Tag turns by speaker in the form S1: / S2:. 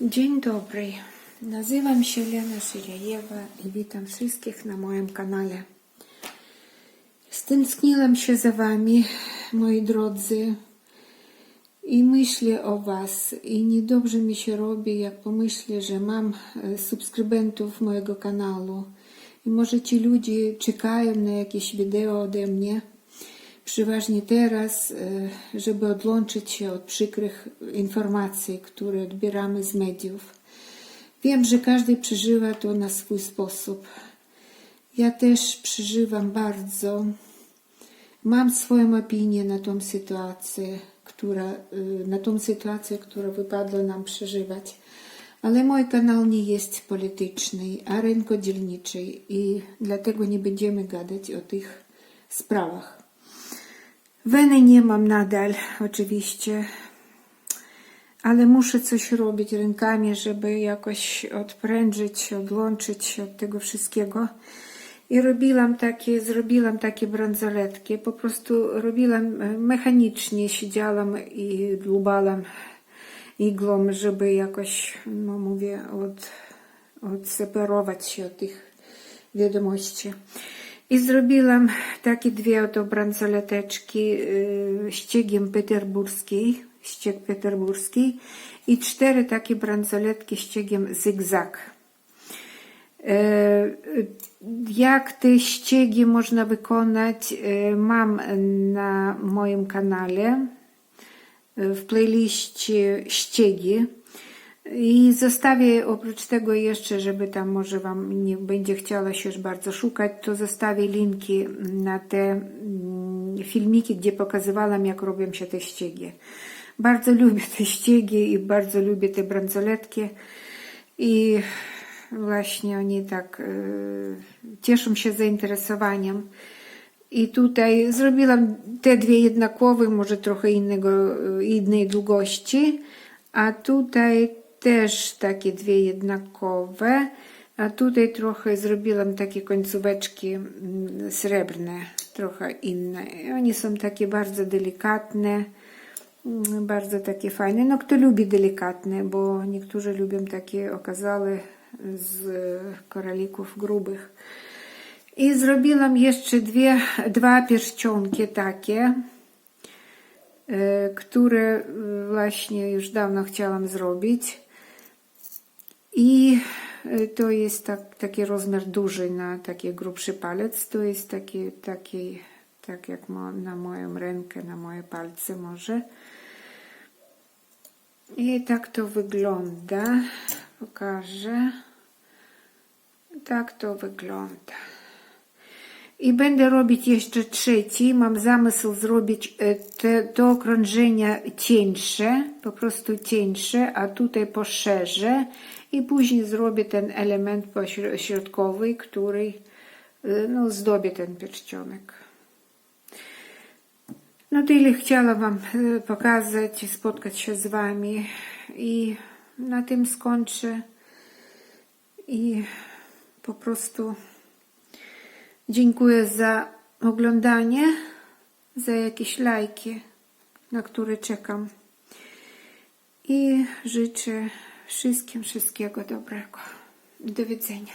S1: Dzień dobry. Nazywam się Lena Szyriajewa i witam wszystkich na moim kanale. Stęskniłam się za wami, moi drodzy, i myślę o was. I niedobrze mi się robi, jak pomyślę, że mam e, subskrybentów mojego kanału. I może ci ludzie czekają na jakieś wideo ode mnie. Przeważnie teraz, e, żeby odłączyć się od przykrych informacji, które odbieramy z mediów. Wiem, że każdy przeżywa to na swój sposób. Ja też przeżywam bardzo. Mam swoją opinię na tą sytuację, która, y, na tą sytuację, którą wypadło nam przeżywać. Ale mój kanał nie jest polityczny, a rynkodzielniczy i dlatego nie będziemy gadać o tych sprawach. Weny nie mam nadal, oczywiście, ale muszę coś robić rękami, żeby jakoś odprężyć, odłączyć się od tego wszystkiego. I robiłam takie, zrobiłam takie bransoletki. Po prostu robiłam e, mechanicznie, siedziałam i dłubałam iglą, żeby jakoś, no mówię, od, odseparować się od tych wiadomości. I zrobiłam takie dwie oto bransoleteczki yy, ściegiem peterburskiej, ścieg peterburski i cztery takie bransoletki ściegiem zygzak. E, Jak te ściegi można wykonać, e, mam na moim kanale w playliście ściegi. I zostawię oprócz tego jeszcze, żeby tam może Wam nie będzie chciała się już bardzo szukać, to zostawię linki na te mm, filmiki, gdzie pokazywałam, jak robią się te ściegi. Bardzo lubię te ściegi i bardzo lubię te bransoletki. I właśnie oni tak y, cieszą się zainteresowaniem. I tutaj zrobiłam te dwie jednakowe, może trochę innego, y, innej długości, a tutaj też takie dwie jednakowe, a tutaj trochę zrobiłam takie końcóweczki mm, srebrne, trochę inne. I One są takie bardzo delikatne, mm, bardzo takie fajne. No kto lubi delikatne, bo niektórzy lubią takie okazałe z koralików grubych. I zrobiłam jeszcze dwie, dwa pierścionki takie, e, które właśnie już dawno chciałam zrobić. I e, to jest tak, taki rozmiar duży na taki grubszy palec. To jest taki, taki tak jak na moją rękę, na moje palce może. I tak to wygląda. Pokażę. Tak to wygląda. I będę robić jeszcze trzeci. Mam zamysł zrobić e, te, to okrążenia cieńsze, po prostu cieńsze, a tutaj poszerzę. I później zrobię ten element środkowy, który e, no, ten pierścionek. No tyle chciałam Wam e, pokazać spotkać się z Wami. I na tym skończę. I po prostu dziękuję za oglądanie, za jakieś lajki, na które czekam. I życzę wszystkim wszystkiego dobrego. Do widzenia.